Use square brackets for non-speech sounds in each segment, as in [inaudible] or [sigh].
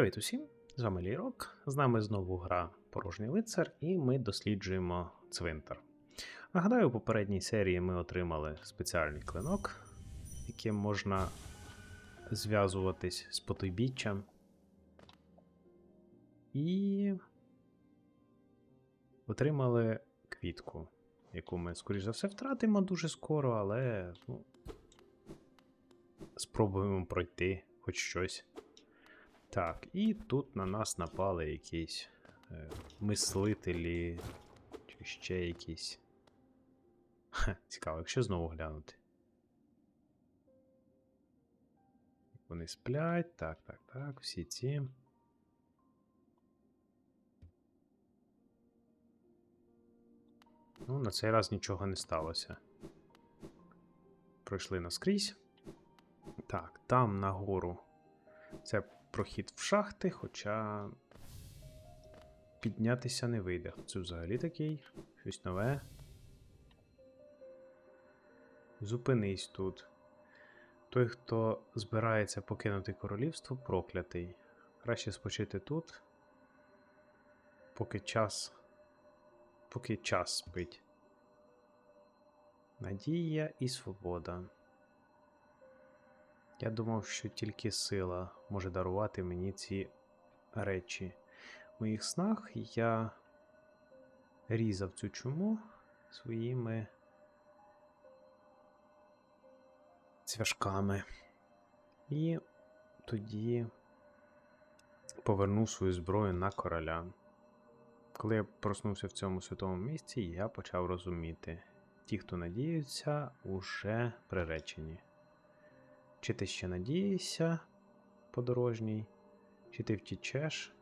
Привіт усім! З вами Лірок. З нами знову гра Порожній лицар, і ми досліджуємо цвинтар. Нагадаю, у попередній серії ми отримали спеціальний клинок, яким можна зв'язуватись з потойбіччям. І отримали квітку, яку ми, скоріш за все, втратимо дуже скоро, але ну, спробуємо пройти хоч щось. Так, і тут на нас напали якісь е, мислителі, чи ще якісь. Ха, цікаво, якщо знову глянути. Вони сплять, так, так, так, всі ці. Ну, на цей раз нічого не сталося. Пройшли наскрізь. Так, там нагору. Це прохід в шахти, хоча піднятися не вийде. Це взагалі такий, щось нове. Зупинись тут. Той, хто збирається покинути королівство, проклятий. Краще спочити тут. Поки час. Поки час спить. Надія і свобода. Я думав, що тільки сила може дарувати мені ці речі. У моїх снах я різав цю чуму своїми цвяшками. І тоді повернув свою зброю на короля. Коли я проснувся в цьому святому місці, я почав розуміти: ті, хто надіються, уже приречені. Чи ти ще надієшся, подорожній, чи ти втічеш,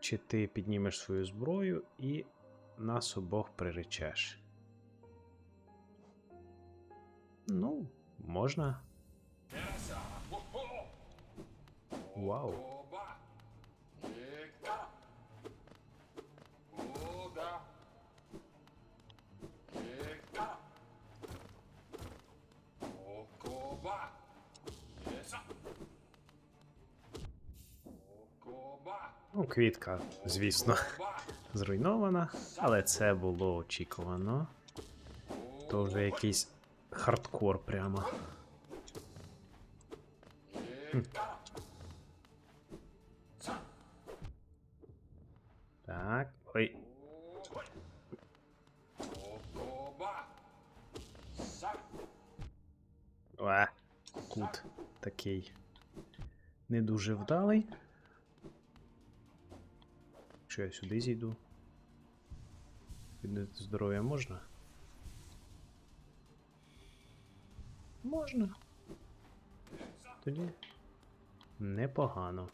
чи ти піднімеш свою зброю і нас обох приречеш? Ну, можна. Вау. Ну, квітка, звісно, зруйнована, але це було очікувано. То вже якийсь хардкор прямо. Хм. Так, ой. О, кут такий не дуже вдалий. Що я сюди зійду? Відновити здоров'я можна? Можна. Тоді непогано.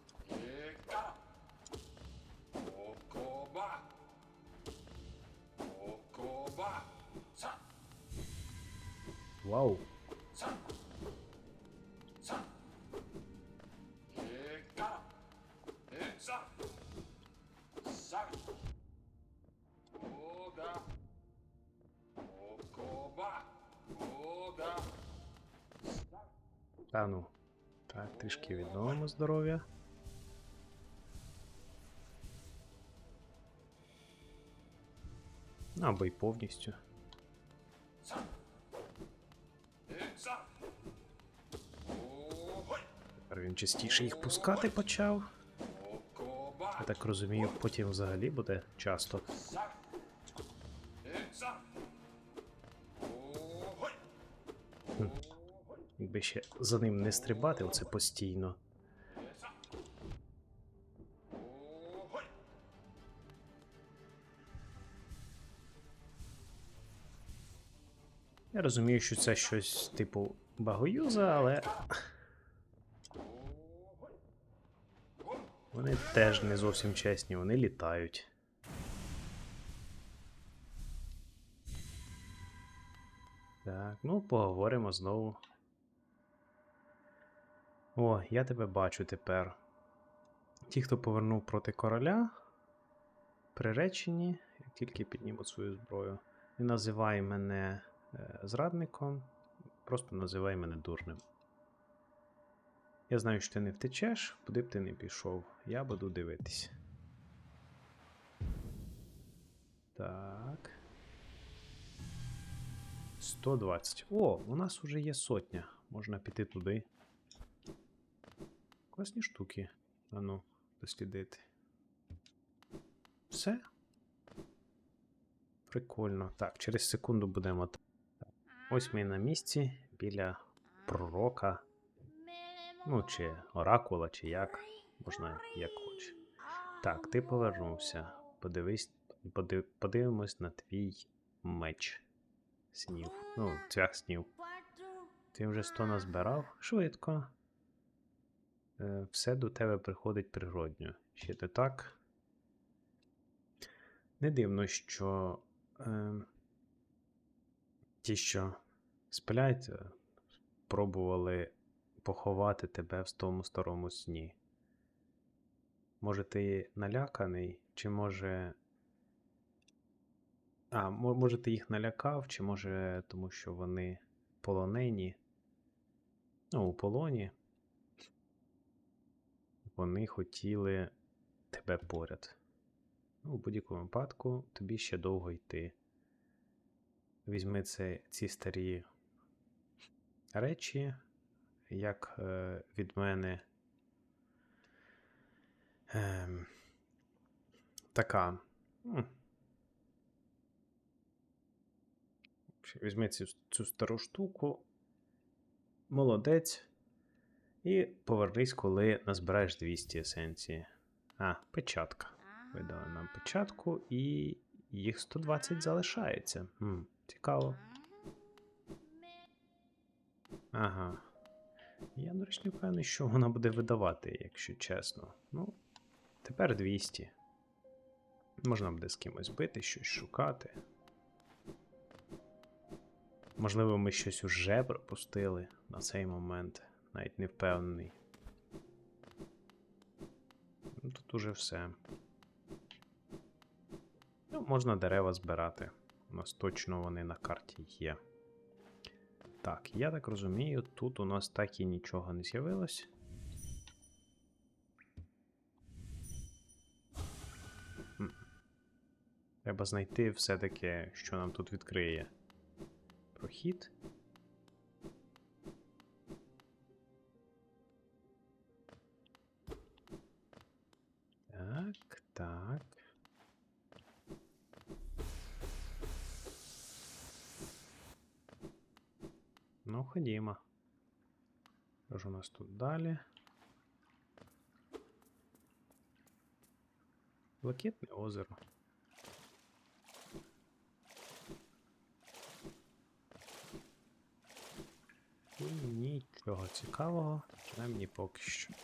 Вау. Та ну. Так, трішки відновимо здоров'я. Або й повністю. Тепер він частіше їх пускати почав. Я так розумію, потім взагалі буде часто. За ним не стрибати, оце постійно. Я розумію, що це щось типу багоюза, але. Вони теж не зовсім чесні, вони літають. Так, ну поговоримо знову. О, я тебе бачу тепер. Ті, хто повернув проти короля, приречені, як тільки піднімуть свою зброю. Не називай мене е, зрадником, просто називай мене дурним. Я знаю, що ти не втечеш, куди б ти не пішов. Я буду дивитись. Так. 120. О, у нас уже є сотня. Можна піти туди. Класні штуки. Ану, дослідити. Все. Прикольно. Так, через секунду будемо. Ось ми на місці біля пророка. Ну, чи оракула, чи як. Можна як хоче. Так, ти повернувся. Подивись, подив, подивимось на твій меч. Снів. Ну, цвях снів. Ти вже 100 назбирав швидко. Е, все до тебе приходить природньо. Ще не так. Не дивно, що е, ті, що сплять, е, пробували поховати тебе в тому старому сні. Може, ти наляканий, чи може. А, може, ти їх налякав, чи може тому, що вони полонені. Ну, у полоні. Вони хотіли тебе поряд. Ну, у будь-якому випадку тобі ще довго йти. Візьми це, ці старі речі, як е, від мене. Ем, така. Візьми цю, цю стару штуку, молодець, і повернись, коли назбираєш 200 есенції. А, печатка. Видали нам печатку, і їх 120 залишається. М, цікаво. Ага. Я, до речі, не впевнений, що вона буде видавати, якщо чесно. Ну, тепер 200. Можна буде з кимось бити, щось шукати. Можливо, ми щось уже пропустили на цей момент. Навіть не впевнений. Ну, Тут уже все. Ну, можна дерева збирати. У нас точно вони на карті є. Так, я так розумію, тут у нас так і нічого не з'явилось. Треба знайти все-таки, що нам тут відкриє. Прохід. Нас тут далі? Блакитне озеро. І нічого цікавого, принаймні поки що.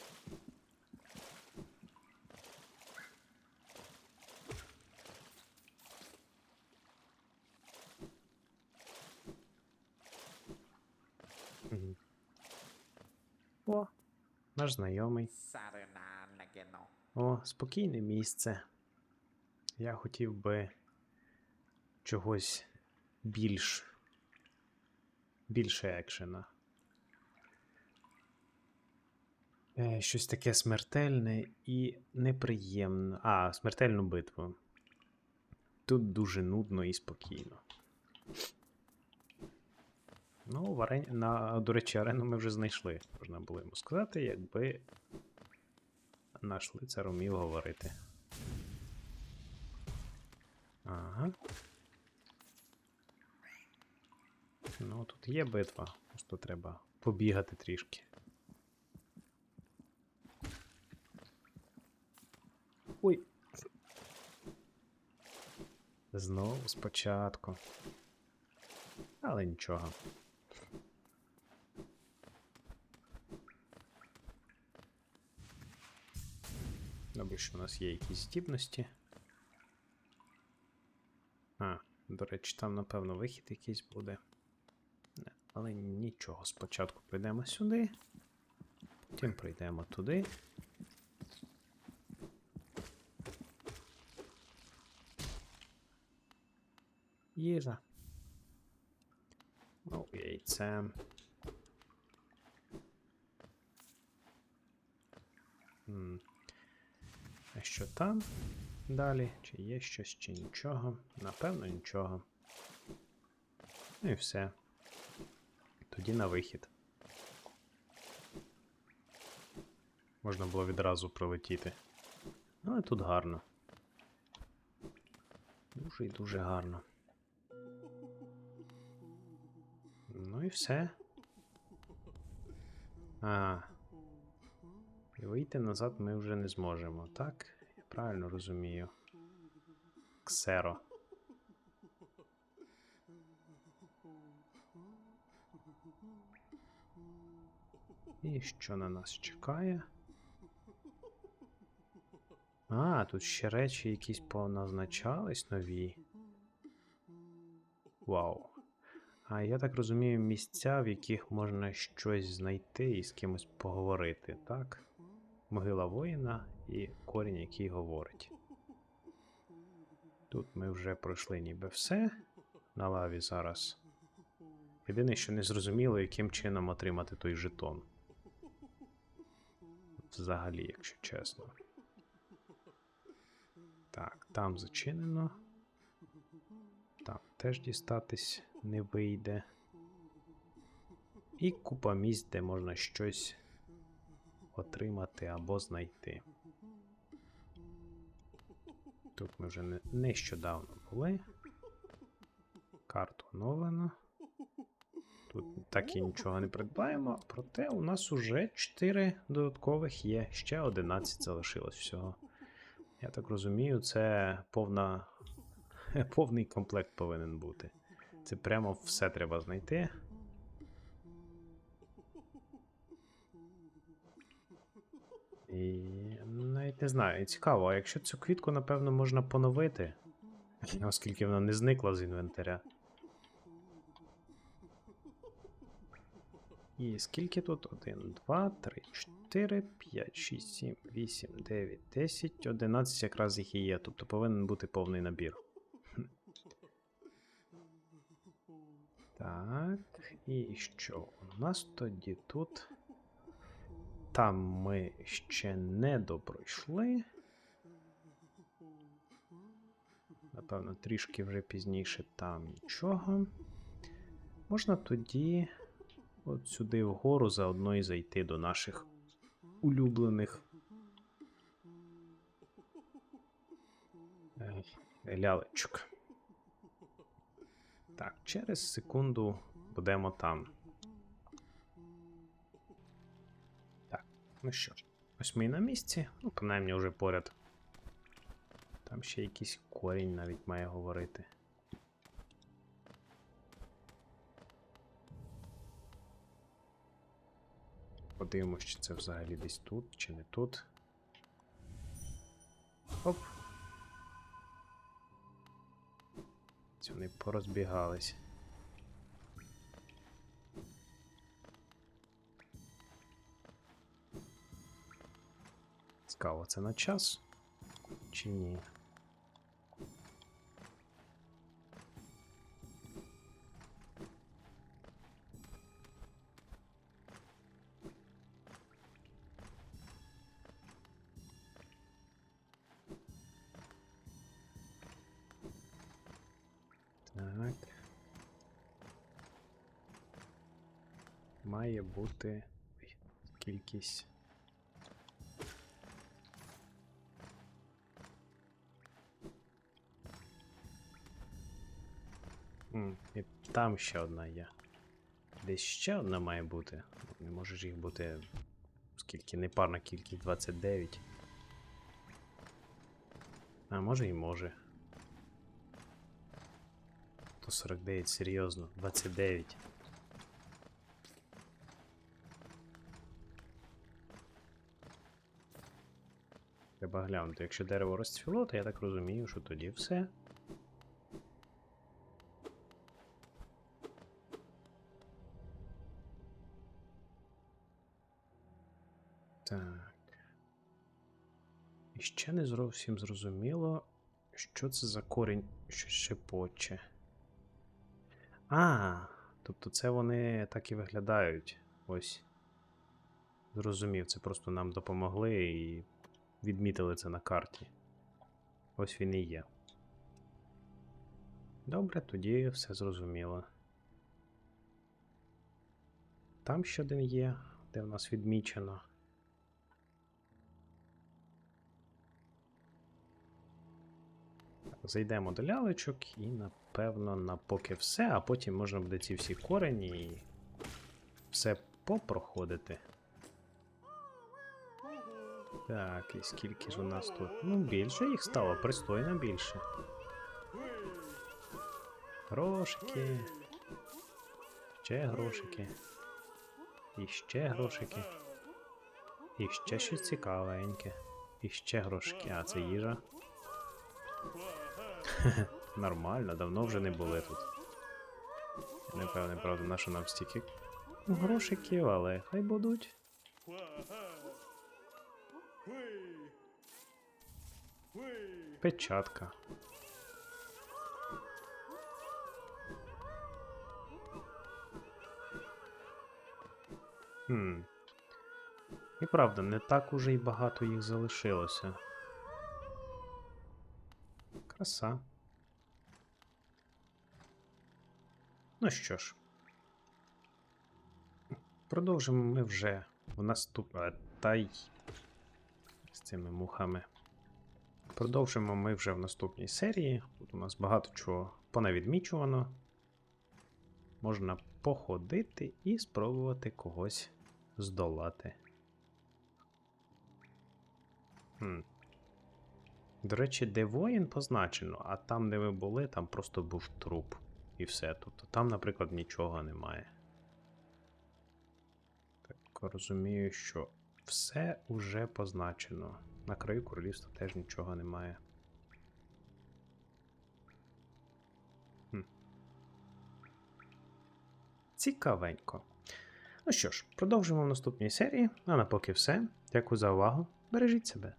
Мгм. О, наш знайомий. О, спокійне місце. Я хотів би чогось більш. більше екшена. Е, щось таке смертельне і неприємне. А, смертельну битву. Тут дуже нудно і спокійно. Ну, в арені, на, до речі, арену ми вже знайшли, можна було йому сказати, якби наш лицар умів говорити. Ага. Ну, тут є битва, просто треба побігати трішки. Ой. Знову спочатку. Але нічого. Добре, що у нас є якісь здібності. А, до речі, там, напевно, вихід якийсь буде. Але нічого. Спочатку прийдемо сюди. Потім прийдемо туди. Їжа. Ну, яйце. М. А що там далі? Чи є щось, чи нічого? Напевно, нічого. Ну і все. Тоді на вихід. Можна було відразу прилетіти. Але тут гарно. Дуже і дуже гарно. Ну і все. А. І вийти назад ми вже не зможемо, так? Я правильно розумію. Ксеро. І що на нас чекає? А, тут ще речі якісь поназначались нові. Вау. А я так розумію, місця, в яких можна щось знайти і з кимось поговорити, так? Могила воїна і корінь, який говорить. Тут ми вже пройшли ніби все. На лаві зараз. Єдине, що не зрозуміло, яким чином отримати той жетон. Взагалі, якщо чесно. Так, там зачинено. Там теж дістатись не вийде. І купа місць, де можна щось отримати або знайти. Тут ми вже не- нещодавно були. Карту оновлено. Тут так і нічого не придбаємо, проте у нас уже 4 додаткових є, ще 11 залишилось всього. Я так розумію, це повна, [laughs] повний комплект повинен бути. Це прямо все треба знайти. І навіть не знаю, цікаво, а якщо цю квітку, напевно, можна поновити, оскільки вона не зникла з інвентаря. І скільки тут? 1, 2, 3, 4, 5, 6, 7, 8, 9, 10, 11 якраз їх і є, тобто повинен бути повний набір. Так, і що? У нас тоді тут. Там ми ще не допройшли. Напевно, трішки вже пізніше там нічого. Можна тоді от сюди вгору заодно і зайти до наших улюблених е, лялечок. Так, через секунду будемо там. Ну що ж, ось ми і на місці, ну, принаймні вже поряд. Там ще якийсь корінь навіть має говорити. Подивимось, чи це взагалі десь тут, чи не тут. Оп. Вони порозбігались. Цікаво, це на час? Чи ні? Так. Має бути ой, кількість. М, І там ще одна є. Десь ще одна має бути. Не може ж їх бути. Скільки непарна кількість 29. А може і може. 149, серйозно, 29. Треба глянути. Якщо дерево розцвіло, то я так розумію, що тоді все. Так. І ще не зовсім зрозуміло, що це за корінь, що шепоче. А, тобто це вони так і виглядають. Ось. Зрозумів, це просто нам допомогли і відмітили це на карті. Ось він і є. Добре, тоді все зрозуміло. Там ще один є, де в нас відмічено. Зайдемо до лялечок і, напевно, на поки все, а потім можна буде ці всі корені і все попроходити. Так, і скільки ж у нас тут? Ну, більше їх стало, пристойно більше. Грошики. Ще грошики. І ще грошики. І ще щось цікавеньке. І ще грошики. А, це їжа. [laughs] Нормально, давно вже не були тут. Я не певний, правда, на що нам стільки грошиків, але хай будуть. Печатка. Хм. І правда, не так уже й багато їх залишилося. Краса. Ну що ж. Продовжимо ми вже в наступ... Та з цими мухами. Продовжимо ми вже в наступній серії. Тут у нас багато чого понавідмічувано. Можна походити і спробувати когось здолати. Хм. До речі, де воїн позначено, а там, де ми були, там просто був труп. І все. Тобто там, наприклад, нічого немає. Так розумію, що все уже позначено. На краю королівства теж нічого немає. Хм. Цікавенько. Ну що ж, продовжимо в наступній серії. А на поки все. Дякую за увагу. Бережіть себе.